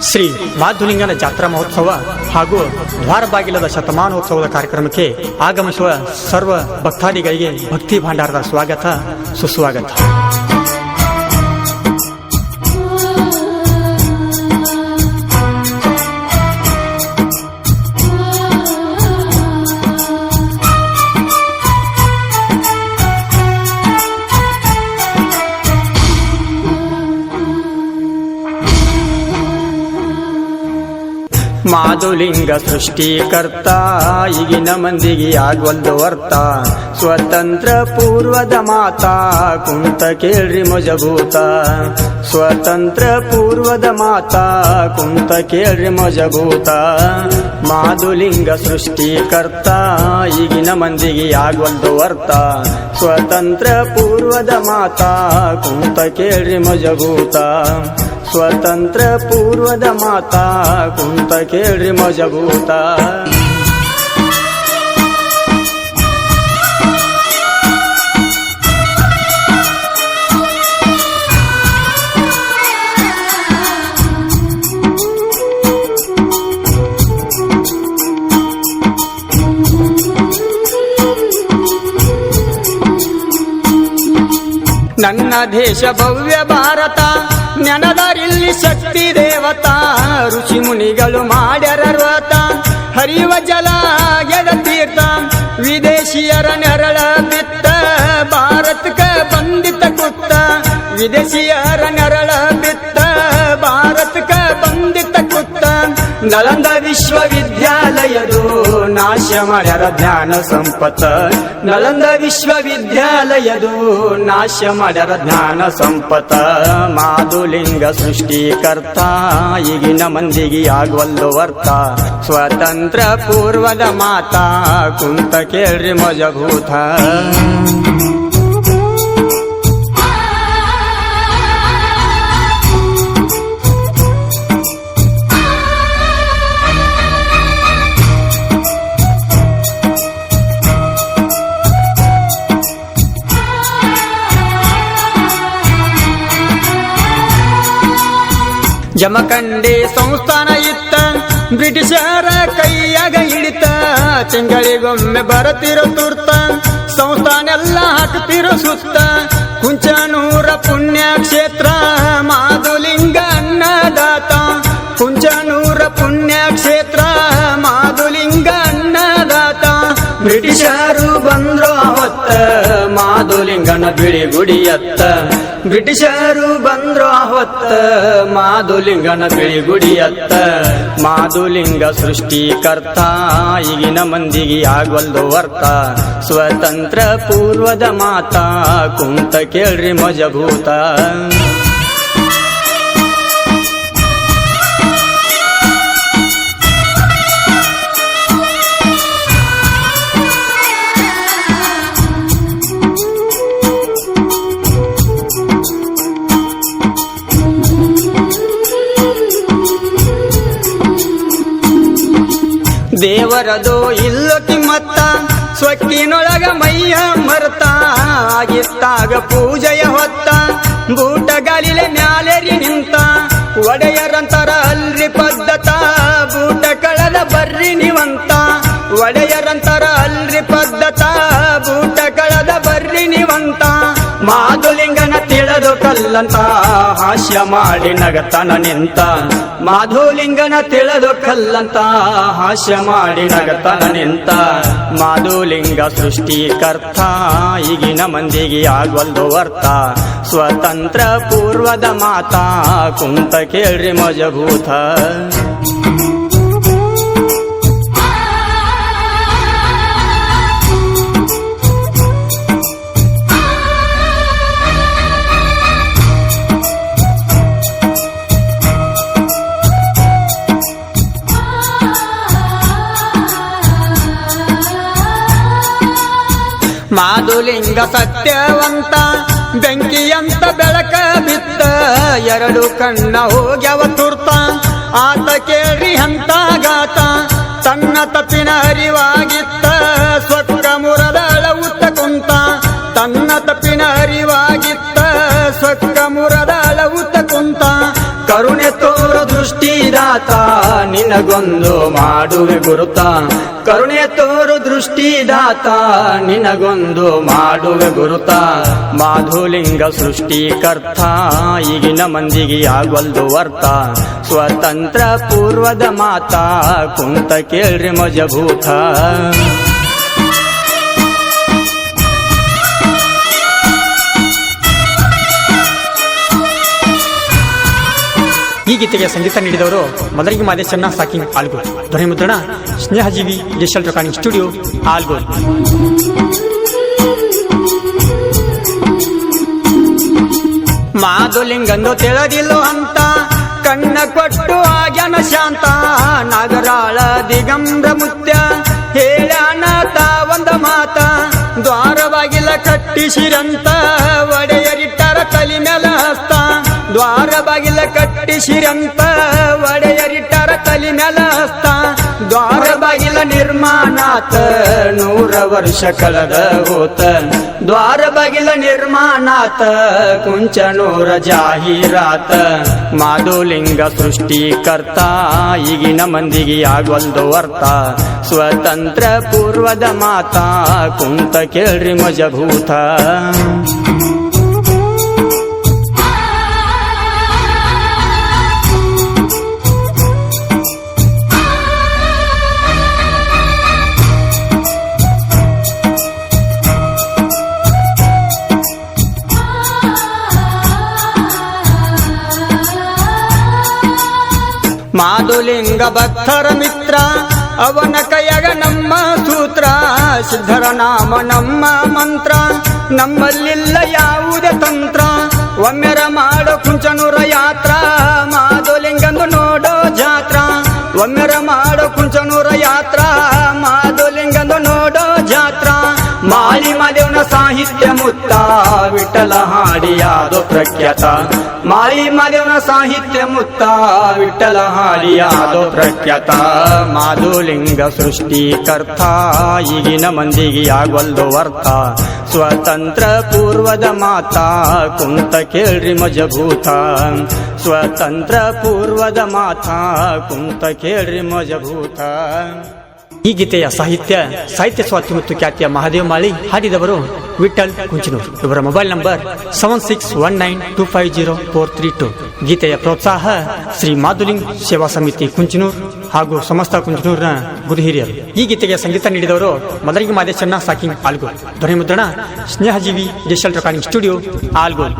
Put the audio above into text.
ಶ್ರೀ ಮಾಧುಲಿಂಗನ ಜಾತ್ರಾ ಮಹೋತ್ಸವ ಹಾಗೂ ದ್ವಾರ ಬಾಗಿಲದ ಶತಮಾನೋತ್ಸವದ ಕಾರ್ಯಕ್ರಮಕ್ಕೆ ಆಗಮಿಸುವ ಸರ್ವ ಭಕ್ತಾದಿಗಳಿಗೆ ಭಕ್ತಿ ಭಂಡಾರದ ಸ್ವಾಗತ, ಸುಸ್ವಾಗತ. ಮಾಧುಲಿಂಗ ಸೃಷ್ಟಿಕರ್ತ, ಈಗಿನ ಮಂದಿಗೆ ಆಗ್ವಲ್ದು ವರ್ತ ಸ್ವತಂತ್ರ ಪೂರ್ವದ ಮಾತಾ, ಕುಂತ ಕೇಳ್ರಿ ಮಜಭೂತ ಸ್ವತಂತ್ರ ಪೂರ್ವದ ಮಾತಾ, ಕುಂತ ಕೇಳ್ರಿ ಮಜಭೂತ ಮಾಧುಲಿಂಗ ಸೃಷ್ಟಿಕರ್ತ ಈಗಿನ ಮಂದಿಗೆ ಆಗೊಂದು ವರ್ತ ಸ್ವತಂತ್ರ ಪೂರ್ವದ ಮಾತಾ, ಕುಂತ ಕೇಳ್ರಿ ಮಜಗೂತ. ಸ್ವತಂತ್ರ ಪೂರ್ವದ ಮಾತಾ, ಕುಂತ ಕೇಳ್ರಿ ಮಜಭೂತ ನನ್ನ ದೇಶ ಭವ್ಯ ಭಾರತ ನೆನದರಿಲ್ಲಿ ಶಕ್ತಿ ದೇವತಾ, ಋಷಿ ಮುನಿಗಳು ಮಾಡ್ಯರ ಹರಿಯುವ ಜಲ ಎಡ ತೀರ್ಥ, ವಿದೇಶಿಯರ ನೆರಳ ಬಿತ್ತ ಭಾರತಕ ಬಂದಿತ ಕುತ್ತ ವಿದೇಶಿಯರ ನೆರಳ ಬಿತ್ತ, ಭಾರತಕ್ಕೆ ಬಂದಿತ ಕುತ್ತ ನಳಂದ ವಿಶ್ವವಿದ್ಯಾಲಯದು ನಾಶ ಮಾಡ್ಯಾರ ಜ್ಞಾನ ಸಂಪತ್ ನಲಂದ ವಿಶ್ವವಿದ್ಯಾಲಯದು ನಾಶ ಮಾಡ್ಯಾರ ಜ್ಞಾನ ಸಂಪತ್ತ. ಮಾಧುಲಿಂಗ ಸೃಷ್ಟಿಕರ್ತ, ಈಗಿನ ಮಂದಿಗೆ ಆಗ್ವಲ್ಲು ವರ್ತ. ಸ್ವತಂತ್ರ ಪೂರ್ವದ ಮಾತಾ, ಕುಂತ ಕೇಳ್ರಿ ಮಜಭೂತ. ಜಮಖಂಡಿ ಸಂಸ್ಥಾನ ಇತ್ತ, ಬ್ರಿಟಿಷರ ಕೈಯಾಗ ಹಿಡಿತ, ತಿಂಗಳಿಗೊಮ್ಮೆ ಬರತಿರೋ ತುರ್ತ ಸಂಸ್ಥಾನ ಎಲ್ಲ ಹಾಕ್ತಿರೋ ಸುತ್ತ ಕುಂಚನೂರ ಪುಣ್ಯ ಕ್ಷೇತ್ರ ಮಾಧುಲಿಂಗ ಮಾಧುಲಿಂಗನ ಬಿಳಿ ಗುಡಿಯತ್ತ. ಬ್ರಿಟಿಷರು ಬಂದ್ರು ಹೊತ್ತ ಮಾಧುಲಿಂಗನ ಬಿಳಿ ಗುಡಿಯತ್ತ. ಮಾಧುಲಿಂಗ ಸೃಷ್ಟಿಕರ್ತ. ಈಗಿನ ಮಂದಿಗೆ ಆಗಲ್ಲ ವರ್ತ. ಸ್ವತಂತ್ರ ಪೂರ್ವದ ಮಾತಾ. ಕುಂತ ಕೇಳ್ರಿ ಮಜಭೂತ. ದೇವರದು ಇಲ್ಲೋ ಕಿಮ್ಮತ್ತ ಸ್ವಕ್ಕಿನೊಳಗ ಮೈಯ ಮರ್ತ, ಆಗಿತ್ತಾಗ ಪೂಜೆಯ ಹೊತ್ತ ಬೂಟಗಾಲಿಲೆ ಮ್ಯಾಲೆರಿ ನಿಂತ, ಒಡೆಯರಂತರ ಅಲ್ರಿ ಪದ್ಧತ, ಬೂಟ ಕಳದ ಬರ್ರಿ ನಿವಂತ, ಒಡೆಯರಂತರ ಅಲ್ರಿ ಪದ್ಧತ, ಬೂಟ ಕಳದ ಬರ್ರಿ ನಿವಂತ. ಮಾಧುಲಿಂಗನ ತಿಳಿದು ಕಲ್ಲಂತ, ಹಾಸ್ಯ ಮಾಡಿ ನಗತನ ನಿಂತ. ಮಾಧುಲಿಂಗನ ತಿಳಿದು ಕಲ್ಲಂತ, ಹಾಸ್ಯ ಮಾಡಿ ನಗತನ ನಿಂತ. ಮಾಧುಲಿಂಗ ಸೃಷ್ಟಿಕರ್ತ ಈಗಿನ ಮಂದಿಗೆ ಆಗ್ವಲ್ದು ವರ್ತ. ಸ್ವತಂತ್ರ ಪೂರ್ವದ ಮಾತಾ, ಕುಂತ ಕೇಳ್ರಿ ಮಜಭೂತ. ಮಾಧುಲಿಂಗ ಸತ್ಯವಂತ, ಬೆಂಕಿಯಂತ ಬೆಳಕ ಬಿತ್ತ, ಎರಡು ಕಣ್ಣ ಹೋಗ್ಯವ ತುರ್ತ. ಆತ ಕೇಳಿ ಅಂತ ಗಾತ, ತನ್ನ ತಪ್ಪಿನ ಅರಿವಾಗಿತ್ತ ಸ್ವಕ್ಕ ಮುರದ ಅಳವುತ್ತ ಕುಂತ. ತನ್ನ ತಪ್ಪಿನ ಅರಿವಾಗಿತ್ತ ಸ್ವಕ್ಕ ಮುರದ ಅಳವುತ್ತ ಕುಂತ. ಕರುಣೆ ತೋರು ದೃಷ್ಟಿದಾತ, ನಿನಗೊಂದು ಮಾಡುವೆ ಗುರುತ. ಕರುಣೆ ತೋರು ದೃಷ್ಟಿದಾತ ನಿನಗೊಂದು ಮಾಡುವೆ ಗುರುತ. ಮಾಧುಲಿಂಗ ಸೃಷ್ಟಿಕರ್ತ, ಈಗಿನ ಮಂದಿಗೆ ಆಗಲ್ದು ವರ್ತ. ಸ್ವತಂತ್ರ ಪೂರ್ವದ ಮಾತಾ, ಕುಂತ ಕೇಳ್ರಿ ಮಜಭೂತ. ಈ ಗೀತೆಗೆ ಸಂಗೀತ ನೀಡಿದವರು ಮದರಿಗೆ ಮಾದೇಶನ್ನ ಸಾಕಿಂಗ್ ಆಲ್ಗೋಲ್ ಧ್ವನಿ ಮುದ್ರಣ ಸ್ನೇಹಜೀವಿ ಡಿಜಿಟಲ್ ರೆಕಾರ್ಡಿಂಗ್ ಸ್ಟುಡಿಯೋ ಆಲ್ಗೋಲ್ ಮಾಧುಲಿಂಗಂದು ತಿಳಿದಿಲ್ಲ ಅಂತ, ಕಣ್ಣ ಕೊಟ್ಟು ಆಗ್ಯಾನ ಶಾಂತ, ನಾಗರಾಳ ದಿಗಂಬ್ರ ಮುತ್ಯ ಹೇಳ ಒಂದ ಮಾತ, ದ್ವಾರವಾಗಿಲ್ಲ ಕಟ್ಟಿಸಿರಂತ ದ್ವಾರ ಬಾಗಿಲ ಕಟ್ಟಿಸಿರಂತ ಒಡೆಯರಿಟ್ಟರ ತಲಿ ಮೇಲ ಹಸ್ತ ದ್ವಾರ ಬಾಗಿಲ ನಿರ್ಮಾಣಾತ ನೂರ ವರ್ಷ ಕಳೆದ ಹೋತ. ದ್ವಾರ ಬಾಗಿಲ ನಿರ್ಮಾಣಾತ ಕುಂಚನೂರ ಜಾಹೀರಾತ. ಮಾಧುಲಿಂಗ ಸೃಷ್ಟಿಕರ್ತ ಈಗಿನ ಮಂದಿಗೆ ಆಗೊಂದು ಅರ್ಥ. ಸ್ವತಂತ್ರ ಪೂರ್ವದ ಮಾತಾ ಕುಂತ ಕೇಳ್ರಿ ಮಜಭೂತ. ಮಾಧುಲಿಂಗ ಭಕ್ತರ ಮಿತ್ರ, ಅವನ ಕೈಯಗ ನಮ್ಮ ಸೂತ್ರ, ಸಿದ್ಧರ ನಾಮ ನಮ್ಮ ಮಂತ್ರ. ನಮ್ಮಲ್ಲಿಲ್ಲ ಯಾವುದೇ ತಂತ್ರ, ಒಮ್ಮೆರ ಮಾಡೋ ಕುಂಚನೂರ ಯಾತ್ರ ಮಾಧುಲಿಂಗಂದು ನೋಡೋ ಜಾತ್ರ. ಒಮ್ಮೆರ ಮಾಡೋ ಕುಂಚನೂರ ಸಾಹಿತ್ಯ ಮುತ್ತ ವಿಠಲ ಹಾಡಿಯಾದು ಪ್ರಖ್ಯಾತ. ಮಾಳಿ ಮಾದೇವನ ಸಾಹಿತ್ಯ ಮುತ್ತ ವಿಠಲ ಹಾಡಿಯಾದು ಪ್ರಖ್ಯಾತ. ಮಾಧುಲಿಂಗ ಸೃಷ್ಟಿಕರ್ತ ಈಗಿನ ಮಂದಿಗೆ ಆಗಲ್ದು ವರ್ತ. ಸ್ವತಂತ್ರ ಪೂರ್ವದ ಮಾತಾ, ಕುಂತ ಕೇಳ್ರಿ ಮಜಭೂತ. ಸ್ವತಂತ್ರ ಪೂರ್ವದ ಮಾತಾ, ಕುಂತ ಕೇಳ್ರಿ ಮಜಭೂತ. ಈ ಗೀತೆಯ ಸಾಹಿತ್ಯ ಸಾಹಿತ್ಯ ಸ್ವಾತಿ ಮತ್ತು ಖ್ಯಾತಿಯ ಮಹಾದೇವ ಮಾಳಿ, ಹಾಡಿದವರು ವಿಠಲ್ ಕುಂಚಿನೂರು. ಇವರ mobile number seven six one nine two five zero four three two ಗೀತೆಯ ಪ್ರೋತ್ಸಾಹ ಶ್ರೀ ಮಾಧುಲಿಂಗ್ ಸೇವಾ ಸಮಿತಿ ಕುಂಚನೂರ್ ಹಾಗೂ ಸಮಸ್ತ ಕುಂಚನೂರ್ನ ಗುರು ಹಿರಿಯರು. ಈ ಗೀತೆಗೆ ಸಂಗೀತ ನೀಡಿದವರು ಮದರಿಗೆ ಮಾದೇಶನ್ನ ಸಾಕಿಂಗ್ ಆಲ್ಗೋಲ್. ಧ್ವನಿ ಮುದ್ರಣ ಸ್ನೇಹಜೀವಿ ಡಿಜಿಟಲ್ ರೆಕಾರ್ಡಿಂಗ್ ಸ್ಟುಡಿಯೋ ಆಲ್ಗೋಲ್.